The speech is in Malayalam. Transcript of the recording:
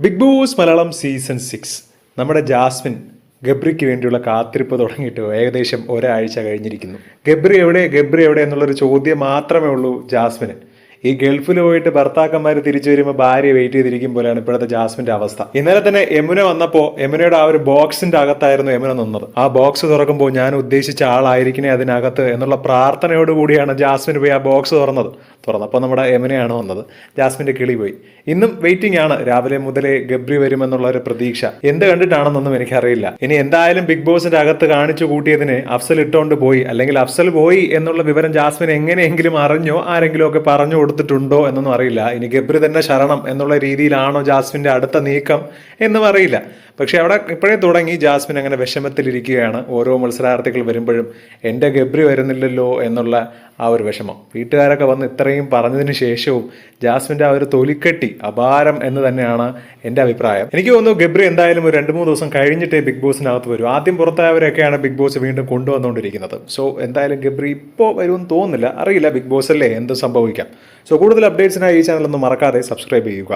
Bigg Boss Malayalam season six. നമ്മുടെ ജാസ്മിൻ ഗബ്രിക്ക് വേണ്ടിയുള്ള കാത്തിരിപ്പ് തുടങ്ങിയിട്ട് ഏകദേശം ഒരാഴ്ച കഴിഞ്ഞിരിക്കുന്നു. ഗബ്രി എവിടെ? ഗബ്രി എവിടെ? എന്നുള്ളൊരു ചോദ്യം മാത്രമേ ഉള്ളൂ ജാസ്മിന്. ഈ ഗൾഫിൽ പോയിട്ട് ഭർത്താക്കന്മാർ തിരിച്ചു വരുമ്പോൾ ഭാര്യ വെയിറ്റ് ചെയ്തിരിക്കും പോലെയാണ് ഇപ്പോഴത്തെ ജാസ്മിന്റെ അവസ്ഥ. ഇന്നലെ തന്നെ യമുന വന്നപ്പോൾ യമുനയുടെ ആ ഒരു ബോക്സിന്റെ അകത്തായിരുന്നു യമുന നിന്നത്. ആ ബോക്സ് തുറക്കുമ്പോൾ ഞാൻ ഉദ്ദേശിച്ച ആളായിരിക്കണേ അതിനകത്ത് എന്നുള്ള പ്രാർത്ഥനയോട് കൂടിയാണ് ജാസ്മിൻ പോയി ആ ബോക്സ് തുറന്നത്. തുറന്നപ്പോൾ നമ്മുടെ യമുനയാണ് വന്നത്. ജാസ്മിന്റെ കിളി പോയി. ഇന്നും വെയിറ്റിംഗ് ആണ്. രാവിലെ മുതലേ ഗബ്രി വരുമെന്നുള്ള ഒരു പ്രതീക്ഷ. എന്ത് കണ്ടിട്ടാണെന്നൊന്നും എനിക്കറിയില്ല. ഇനി എന്തായാലും ബിഗ് ബോസിന്റെ അകത്ത് കാണിച്ചു കൂട്ടിയതിന് അഫ്സൽ ഇട്ടുകൊണ്ട് പോയി. അല്ലെങ്കിൽ അഫ്സൽ പോയി എന്നുള്ള വിവരം ജാസ്മിൻ എങ്ങനെയെങ്കിലും അറിഞ്ഞോ ആരെങ്കിലും ഒക്കെ പറഞ്ഞു കൊടുത്തിട്ടുണ്ടോ എന്നൊന്നും അറിയില്ല. ഇനി ഗബ്രി തന്നെ ശരണം എന്നുള്ള രീതിയിലാണോ ജാസ്മിന്റെ അടുത്ത നീക്കം എന്നും അറിയില്ല. പക്ഷെ അവിടെ ഇപ്പോഴേ തുടങ്ങി ജാസ്മിൻ അങ്ങനെ വിഷമത്തിലിരിക്കുകയാണ്. ഓരോ മത്സരാർത്ഥികൾ വരുമ്പോഴും എന്റെ ഗബ്രി വരുന്നില്ലല്ലോ എന്നുള്ള ആ ഒരു വിഷമം. വീട്ടുകാരൊക്കെ വന്ന് ഇത്രയും പറഞ്ഞതിന് ശേഷവും ജാസ്മിന്റെ ആ ഒരു തൊലിക്കെട്ടി അപാരം എന്ന് തന്നെയാണ് എന്റെ അഭിപ്രായം. എനിക്ക് തോന്നുന്നു ഗബ്രി എന്തായാലും ഒരു രണ്ട് മൂന്ന് ദിവസം കഴിഞ്ഞിട്ടേ ബിഗ് ബോസിനകത്ത് വരും. ആദ്യം പുറത്തായവരൊക്കെയാണ് ബിഗ് ബോസ് വീണ്ടും കൊണ്ടുവന്നുകൊണ്ടിരിക്കുന്നത്. സോ എന്തായാലും ഗബ്രി ഇപ്പോൾ വരുമെന്ന് തോന്നുന്നില്ല. അറിയില്ല ബിഗ് ബോസ് അല്ലേ? എന്ത് സംഭവിക്കാം. സോ കൂടുതൽ അപ്ഡേറ്റ്സിനായി ഈ ചാനലൊന്നും മറക്കാതെ സബ്സ്ക്രൈബ് ചെയ്യുക.